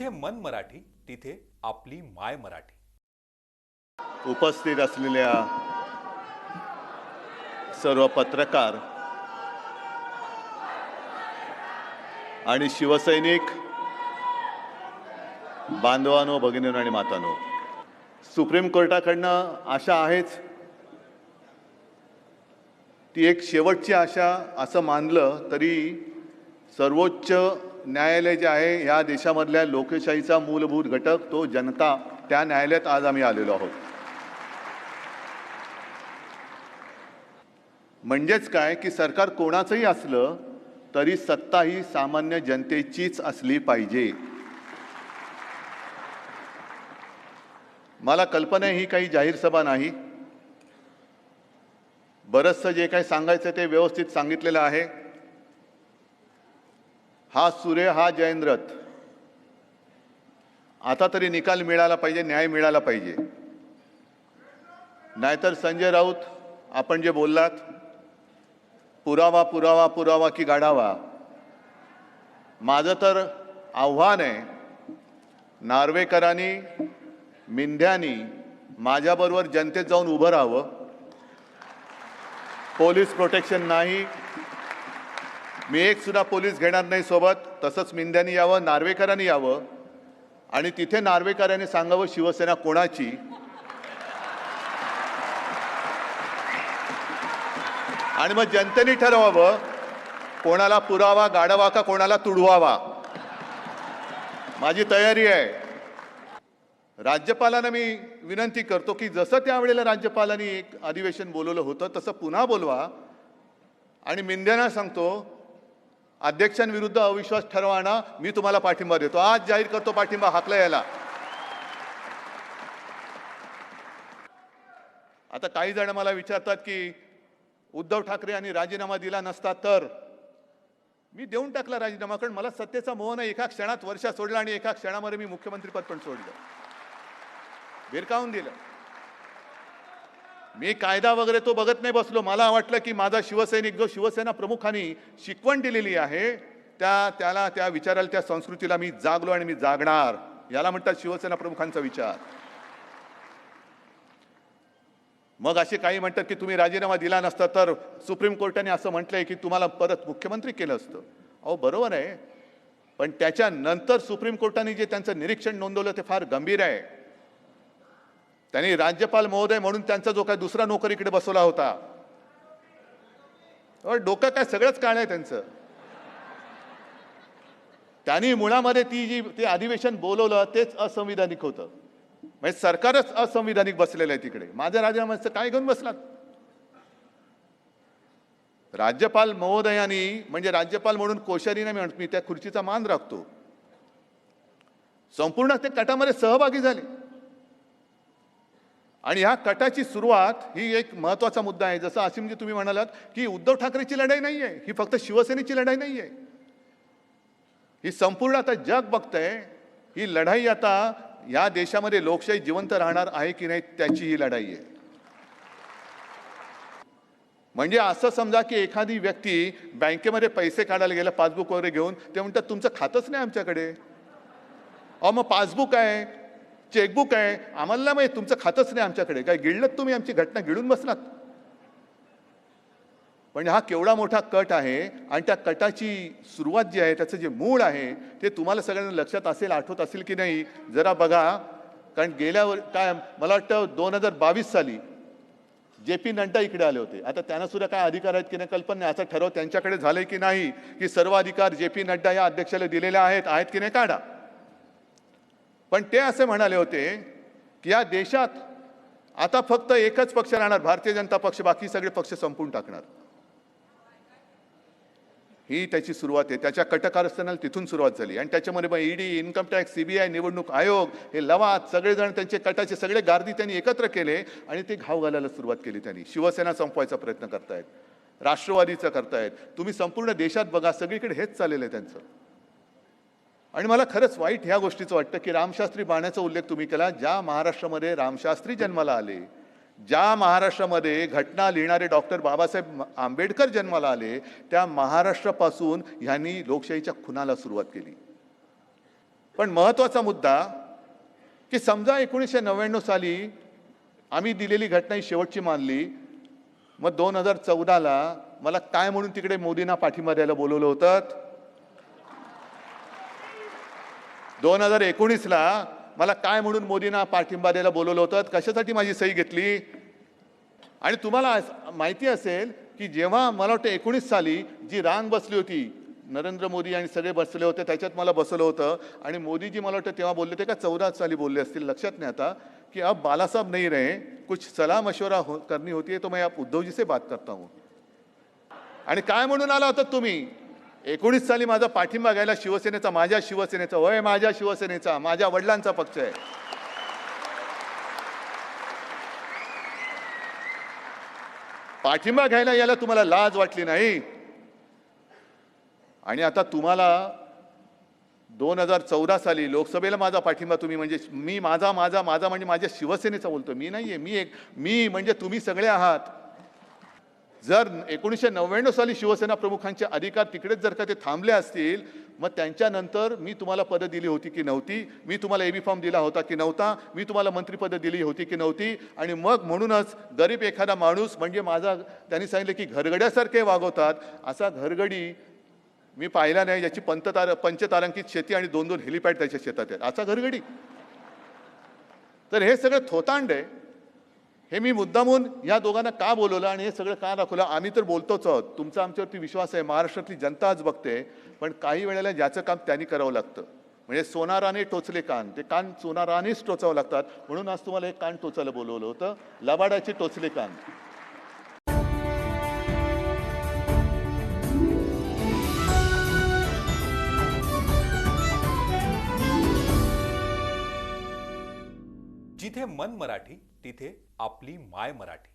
जिथे मन मराठी तिथे आपली माय मराठी. उपस्थित असलेल्या सर्व पत्रकार आणि शिवसैनिक बांधवानो भगिनीनो आणि मातानो सुप्रीम कोर्टाकडनं आशा आहेच ती एक शेवटची आशा असं मानलं तरी सर्वोच्च न्यायालय जे आहे या देशामधल्या लोकशाहीचा मूलभूत घटक तो जनता. त्या न्यायालयात आज आम्ही आलेलो आहोत. म्हणजेच काय की सरकार कोणाचंही असलं तरी सत्ता ही सामान्य जनतेचीच असली पाहिजे. मला कल्पना आहे ही काही जाहीर सभा नाही. बरंचसं जे काही सांगायचं ते व्यवस्थित सांगितलेलं आहे. हा सूर्य हा जयंद्रथ आता तरी निकाल मिळाला पाहिजे न्याय मिळाला पाहिजे. नाहीतर संजय राऊत आपण जे बोललात पुरावा पुरावा पुरावा की गाढावा. माझं तर आव्हान आहे नार्वेकरांनी मिंध्यानी माझ्याबरोबर जनतेत जाऊन उभं राहावं. पोलीस प्रोटेक्शन नाही मी एक सुद्धा पोलीस घेणार नाही सोबत तसंच मिंध्यानी यावं नार्वेकरांनी यावं. आणि तिथे नार्वेकरांनी सांगावं शिवसेना कोणाची? आणि मग जनतेने ठरवावं कोणाला पुरावा गाडवा का कोणाला तुडवावा? माझी तयारी आहे. राज्यपालांना मी विनंती करतो की जसं त्यावेळेला राज्यपालांनी एक अधिवेशन बोलवलं होतं तसं पुन्हा बोलवा. आणि मिंद्यांना सांगतो अध्यक्षांविरुद्ध अविश्वास ठरवाना मी तुम्हाला पाठिंबा देतो. आज जाहीर करतो पाठिंबा हाकला याला. आता काही जण मला विचारतात की उद्धव ठाकरे यांनी राजीनामा दिला नसता तर? मी देऊन टाकला राजीनामा कारण मला सत्तेचा मोह नाही. एका क्षणात वर्षा सोडला आणि एका क्षणामध्ये मी मुख्यमंत्रीपद पण सोडलं. भिरकावून दिलं. मी कायदा वगैरे तो बघत नाही बसलो. मला वाटलं की माझा शिवसैनिक जो शिवसेना प्रमुखांनी शिकवण दिलेली आहे त्या त्याला त्या विचाराला त्या संस्कृतीला मी जागलो आणि मी जागणार. याला म्हणतात शिवसेना प्रमुखांचा विचार. मग असे काही म्हणतात की तुम्ही राजीनामा दिला नसता तर सुप्रीम कोर्टाने असं म्हटलंय की तुम्हाला परत मुख्यमंत्री केलं असतं. अहो बरोबर आहे. पण त्याच्यानंतर सुप्रीम कोर्टाने जे त्यांचं निरीक्षण नोंदवलं ते फार गंभीर आहे. त्यांनी राज्यपाल महोदय म्हणून त्यांचा जो काय दुसरा नोकर इकडे बसवला होता. डोकं काय सगळंच काळ आहे त्यांचं. त्यांनी मुळामध्ये ती जी ते अधिवेशन बोलवलं तेच असंविधानिक होतं. म्हणजे सरकारच असंविधानिक बसलेलं आहे तिकडे. माझ्या राजीनाम्याचं काय घेऊन बसलात? राज्यपाल महोदयांनी म्हणजे राज्यपाल म्हणून कोश्यारीने मी म्हणत मी त्या खुर्चीचा मान राखतो. संपूर्ण ते कटामध्ये सहभागी झाले. आणि ह्या कटाची सुरुवात ही एक महत्त्वाचा मुद्दा आहे. जसं आसिमजी तुम्ही म्हणालात की उद्धव ठाकरेची लढाई नाही आहे ही फक्त शिवसेनेची लढाई नाही आहे ही संपूर्ण आता जग बघतंय ही लढाई आता या देशामध्ये लोकशाही जिवंत राहणार आहे की नाही त्याची ही लढाई आहे. म्हणजे असं समजा की एखादी व्यक्ती बँकेमध्ये पैसे काढायला गेला पासबुक वगैरे घेऊन ते म्हणतात तुमचं खातंच नाही आमच्याकडे. अहो मग पासबुक आहे चेकबुक आहे. आम्हाला माहिती तुमचं खातंच नाही आमच्याकडे. काय गिळलत तुम्ही आमची घटना? गिळून बसलात. पण हा केवढा मोठा कट आहे आणि त्या कटाची सुरुवात जी आहे त्याचं जे मूळ आहे ते तुम्हाला सगळ्यांना लक्षात असेल आठवत असेल की नाही? जरा बघा. कारण गेल्यावर काय मला वाटतं दोन हजार बावीस साली जे पी नड्डा इकडे आले होते. आता त्यांना सुद्धा काय अधिकार आहेत की नाही कल्पना नाही. असा ठरव त्यांच्याकडे झालंय की नाही की सर्व अधिकार जे पी नड्डा या अध्यक्षाला दिलेले आहेत आहेत की नाही काढा? पण ते असे म्हणाले होते की या देशात आता फक्त एकच पक्ष राहणार भारतीय जनता पक्ष बाकी सगळे पक्ष संपून टाकणार. ही त्याची सुरुवात आहे. त्याच्या कटकारस्थानाला तिथून सुरुवात झाली. आणि त्याच्यामध्ये मग ईडी इन्कम टॅक्स सीबीआय निवडणूक आयोग हे लवाद सगळेजण त्यांचे कटाचे सगळे गार्दी त्यांनी एकत्र केले आणि ते घाव घालायला सुरुवात केली त्यांनी. शिवसेना संपवायचा प्रयत्न करतायत. राष्ट्रवादीचं करतायत. तुम्ही संपूर्ण देशात बघा सगळीकडे हेच चाललेलं आहे त्यांचं. आणि मला खरंच वाईट ह्या गोष्टीचं वाटतं की रामशास्त्री बाण्याचा उल्लेख तुम्ही केला ज्या महाराष्ट्रामध्ये रामशास्त्री जन्माला आले ज्या महाराष्ट्रामध्ये घटना लिहिणारे डॉक्टर बाबासाहेब आंबेडकर जन्माला आले त्या महाराष्ट्रापासून ह्यांनी लोकशाहीच्या खुनाला सुरुवात केली. पण महत्त्वाचा मुद्दा की समजा एकोणीसशे नव्याण्णव साली आम्ही दिलेली घटना ही शेवटची मानली मग दोन हजार चौदाला मला काय म्हणून तिकडे मोदींना पाठिंबा द्यायला बोलवलं होतं? दोन हजार एकोणीसला मला काय म्हणून मोदींना पाठिंबा द्यायला बोलवलं होतं? कशासाठी माझी सही घेतली? आणि तुम्हाला माहिती असेल की जेव्हा मला वाटतं एकोणीस साली जी रांग बसली होती नरेंद्र मोदी आणि सगळे बसले होते त्याच्यात मला बसवलं होतं. आणि मोदीजी मला वाटतं तेव्हा बोलले होते का चौदा साली बोलले असतील. लक्षात नाही आता की अब बाला साहब नहीं रहे कुछ सलाह मशवरा हो, करनी होती है तो मैं आप उद्धव जी से बात करता हूँ. आणि काय म्हणून आला होता तुम्ही? एकोणीस साली माझा पाठिंबा घ्यायला शिवसेनेचा माझ्या शिवसेनेचा वय माझ्या शिवसेनेचा माझ्या वडिलांचा पक्ष आहे. पाठिंबा घ्यायला यायला तुम्हाला लाज वाटली नाही? आणि आता तुम्हाला दोन हजार चौदा साली लोकसभेला माझा पाठिंबा तुम्ही म्हणजे मी माझा माझा माझा म्हणजे माझ्या शिवसेनेचा बोलतो मी नाही आहे मी एक मी म्हणजे तुम्ही सगळे आहात. जर एकोणीसशे नव्याण्णव साली शिवसेना प्रमुखांचे अधिकार तिकडेच जर का ते थांबले असतील मग त्यांच्यानंतर मी तुम्हाला पदं दिली होती की नव्हती मी तुम्हाला ए बी फॉर्म दिला होता की नव्हता मी तुम्हाला मंत्रिपदं दिली होती की नव्हती आणि मग म्हणूनच गरीब एखादा माणूस म्हणजे माझा त्यांनी सांगितलं की घरगड्यासारखे वागवतात असा घरगडी मी पाहिला नाही ज्याची पंततार पंचतारांकित शेती आणि दोन दोन हेलिपॅड त्याच्या शेतात आहेत असा घरगडी. तर हे सगळं थोतांड आहे. हे मी मुद्दामून या दोघांना का बोलवलं आणि हे सगळं का दाखवलं? आम्ही तर बोलतोच आहोत. तुमचा आमच्यावरती विश्वास आहे. महाराष्ट्रातली जनता आज बघते पण काही वेळेला ज्याचं काम त्यांनी करावं लागतं. म्हणजे सोनाराने टोचले कान. ते कान सोनारानेच टोचावं लागतात. म्हणून आज तुम्हाला एक कान टोचायला बोलवलं होतं. लबाडाचे टोचले कान. जिथे मन मराठी तिथे आपली माय मराठी.